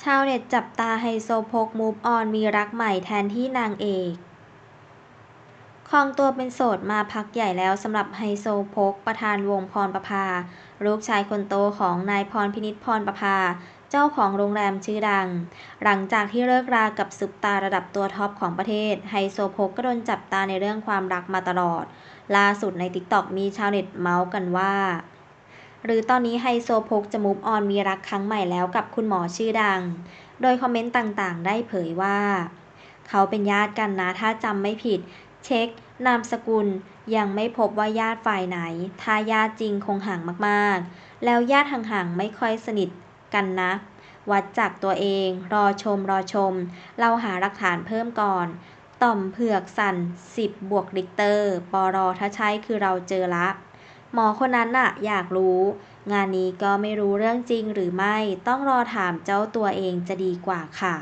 ชาวเน็ตจับตาไฮโซโพกมูฟออนมีรักใหม่แทนที่นางเอก ครองตัวเป็นโสดมาพักใหญ่แล้วสำหรับไฮโซโพกประธานวงพรประภา ลูกชายคนโตของนายพรพินิจพรประภา เจ้าของโรงแรมชื่อดัง หลังจากที่เลิกรากับซุปตาระดับตัวท็อปของประเทศ ไฮโซโพกก็โดนจับตาในเรื่องความรักมาตลอด ล่าสุดในติ๊กต็อกมีชาวเน็ตเมาส์กันว่า หรือตอนนี้ไฮโซโพกจะมูฟออนมีรักครั้งใหม่แล้วกับคุณหมอชื่อดัง โดยคอมเมนต์ต่างๆ ได้เผยว่า เขาเป็นญาติกันนะถ้าจำไม่ผิด เช็คนามสกุลยังไม่พบว่าญาติฝ่ายไหน ถ้าญาติจริงคงห่างมากๆ แล้วญาติห่างๆไม่ค่อยสนิทกันนะ วัดจากตัวเอง รอชมรอชม เราหาหลักฐานเพิ่มก่อน ต่อมเผือกสัน10 บวกริกเตอร์ปอรอถ้าใช่คือเราเจอละ หมอคนนั้นน่ะอยากรู้ งานนี้ก็ไม่รู้เรื่องจริงหรือไม่ ต้องรอถามเจ้าตัวเองจะดีกว่าค่ะ